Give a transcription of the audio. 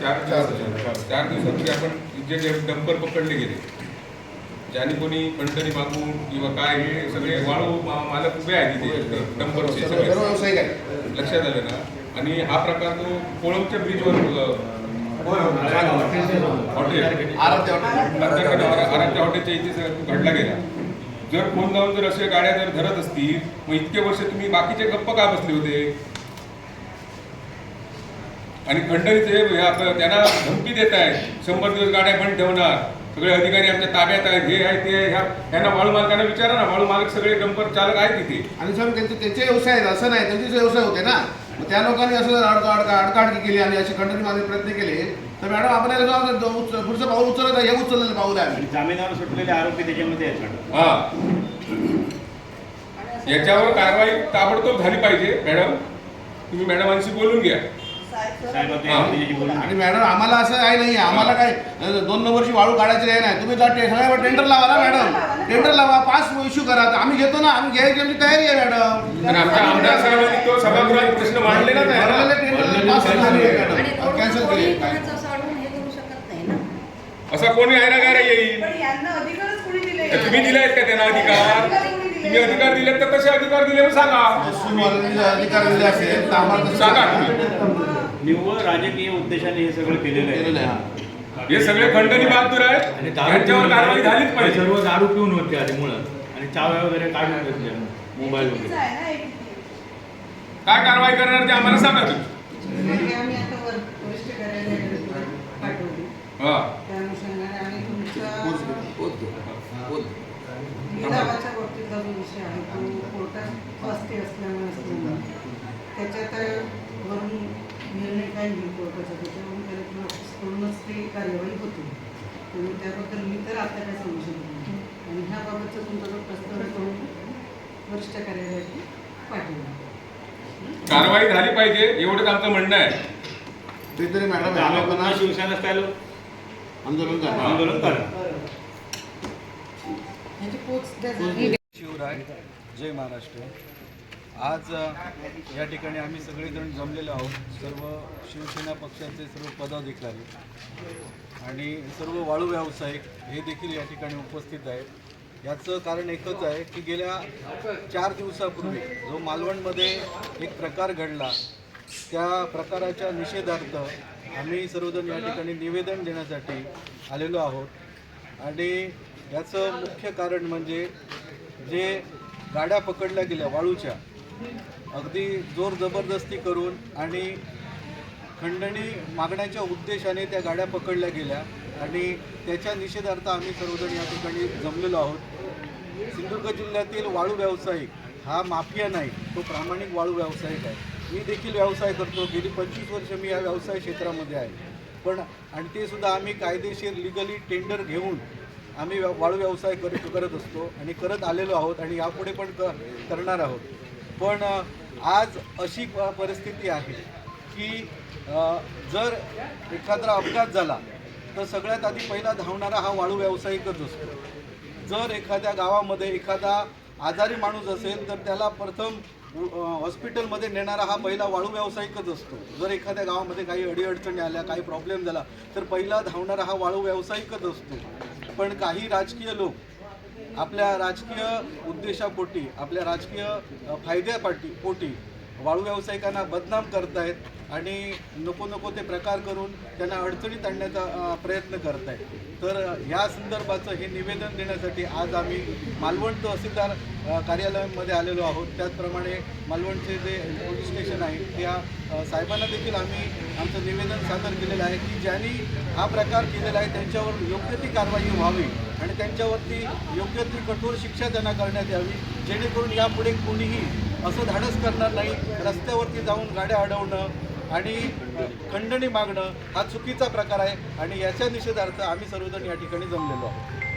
चार दिवस चार दिवसापूर्वी आपण जे डंपर पकडले गेले ज्याने कोणी खंडणी मागून किंवा काय हे सगळे वाळू मालक उभे आहेत तिथे डंपरचे सगळे. आहे लक्षात आलं ना? आणि हा प्रकार तो कोळमच्या ब्रिजवर हॉटेल. आराध्य हॉटेलच्या इथे घडला गेला जर फोन लावून जर असे गाड्या जर धरत असतील मग इतके वर्ष तुम्ही बाकीचे गप्प का बसले होते? आणि खंडणीचे हे त्यांना धमकी देत आहेत शंभर दिवस गाड्या बंद ठेवणार सगळे अधिकारी आमच्या ताब्यात आहेत हे आहे ते आहे ह्या त्यांना वाळू मालकांना विचारा ना वाळू मालक सगळे डंपर चालक आहेत तिथे आणि साहेब त्यांचे त्यांचे व्यवसाय आहेत असं नाही त्यांचेच व्यवसाय होते ना. त्या लोकांनी असं अडका अडका अडकाडकी केली आणि अशी खंडणी मागणे प्रयत्न केले. तर मॅडम आपल्याला पुढचं पाऊल उचलत आहे, हे उचललेलं पाऊल आहे जामिनावर सुटलेले आरोपी त्याच्यामध्ये आहेत मॅडम हा. याच्यावर कारवाई ताबडतोब झाली पाहिजे मॅडम. तुम्ही मॅडमांशी बोलून घ्या. आणि मॅडम आम्हाला असं काय नाही आम्हाला काय दोन नंबरची वाळू काढायची आहे नाही तुम्ही सगळ्यावर टेंडर लावा ना मॅडम. टेंडर लावा पास इश्यू करा. तर आम्ही घेतो ना आम्ही घ्यायची आमची तयारी आहे मॅडम. आमच्या आमदार साहेबांनी तो सभागृहात प्रश्न आहे टेंडर आहे कॅन्सल कोणी केली. काय असं हे शकत नाही ना? कोणी गायरा येईल? कोणी दिले? तुम्ही दिलायत का त्यांना अधिकार तुम्ही अधिकार दिलेत तर कसे अधिकार दिले सांगा. तुम्हाला अधिकार दिले असेल तर आम्हाला तसं सांगा. सांगा. निव्वळ राजकीय उद्देशाने हे सगळं केलेलं केलेलं आहे आहे हा. सगळे खंडणी बहादूर आणि आहेत दारू यांच्यावर पिऊन कारवाई झालीच हे पाहिजे सर्व दारू पिऊन होते आधी मुळात. आणि चाव्या वगैरे काढून घेतल्या मोबाईल चुकीचं वगैरे आहे ना हे. काय कारवाई करणार ते आम्हाला सांगा तुम्ही. आम्ही आता वर वरिष्ठ कार्यालयाकडे पाठवली. हा. त्या अनुषंगाने आणि तुमचा बोल. लिलावाच्या बाबतीतला जो विषय आहे. तो कोर्टात फस्टे असल्यामुळे असल्यामुळे त्याच्यात वरून निर्णय काय घेईल कोर्टाचा त्याच्यावरून ती कार्यवाही होती. त्यामुळे त्याबद्दल मी तर आता काय सांगू शकत नाही. आणि ह्याबाबतचा तुमचा जो प्रस्ताव आहे तो वरिष्ठ पाठवला. कारवाई झाली पाहिजे एवढंच आमचं म्हणणं आहे. ते तरी मॅडम या लोकांना शिवसेना स्टाईल. आंदोलन करा आंदोलन जागी शिवराय. जय महाराष्ट्र. आज या ठिकाणी आम्ही सगळेजण जमलेलो आहोत. सर्व शिवसेना पक्षाचे सर्व पदाधिकारी आणि सर्व वाळू व्यावसायिक हे देखील या ठिकाणी उपस्थित आहेत. याचं कारण एकच आहे की गेल्या चार दिवसापूर्वी जो मालवणमध्ये एक प्रकार घडला त्या प्रकाराच्या निषेधार्थ आम्ही सर्वजण या ठिकाणी निवेदन देण्यासाठी आलेलो आहोत. आणि याचं मुख्य कारण म्हणजे जे गाड्या पकडल्या गेल्या वाळूच्या अगदी जोर जबरदस्ती करून आणि खंडणी मागण्याच्या उद्देशाने त्या गाड्या पकडल्या गेल्या आणि त्याच्या निषेधार्थ आम्ही सर्वजण या ठिकाणी जमलेलो आहोत. सिंधुदुर्ग जिल्ह्यातील वाळू व्यावसायिक हा माफिया नाही तो प्रामाणिक वाळू व्यावसायिक आहे. मी देखील व्यवसाय करतो गेली पंचवीस वर्ष मी या व्यवसाय क्षेत्रामध्ये आहे. पण आणि ते सुद्धा आम्ही कायदेशीर लिगली टेंडर घेऊन आम्ही व्या- वाळू व्यवसाय करत करत असतो आणि करत आलेलो आहोत आणि यापुढे पण करणार आहोत. पण आज अशी प- परिस्थिती आहे की जर एखादा अपघात झाला तर सगळ्यात आधी पहिला धावणारा हा वाळू व्यावसायिकच असतो. जर एखाद्या गावामध्ये एखादा आजारी माणूस असेल तर त्याला प्रथम हॉस्पिटलमध्ये नेणारा हा पहिला वाळू व्यावसायिकच असतो. जर एखाद्या गावामध्ये काही अडीअडचणी आल्या काही प्रॉब्लेम झाला तर पहिला धावणारा हा वाळू व्यावसायिकच असतो. पण काही राजकीय लोक आपल्या राजकीय उद्देशापोटी आपल्या राजकीय फायद्यापाटी पोटी वाळू व्यावसायिकांना बदनाम करतायत आणि नको नको ते प्रकार करून त्यांना अडचणीत आणण्याचा प्रयत्न प्रयत्न करतायत. तर या संदर्भाचं हे निवेदन देण्यासाठी आज आम्ही मालवण तहसीलदार कार्यालयामध्ये आलेलो आहोत. त्याचप्रमाणे मालवणचे जे पोलीस स्टेशन आहे त्या साहेबांना देखील आम्ही आमचं निवेदन सादर केलेलं आहे की ज्यांनी हा प्रकार केलेला आहे त्यांच्यावर योग्य ती कारवाई व्हावी. आणि त्यांच्यावरती योग्य ती कठोर शिक्षा त्यांना करण्यात यावी जेणेकरून यापुढे कोणीही असं धाडस करणार नाही रस्त्यावरती जाऊन गाड्या अडवणं आणि खंडणी मागणं हा चुकीचा प्रकार आहे. आणि याच्या निषेधार्थ आम्ही सर्वजण या ठिकाणी जमलेलो आहोत.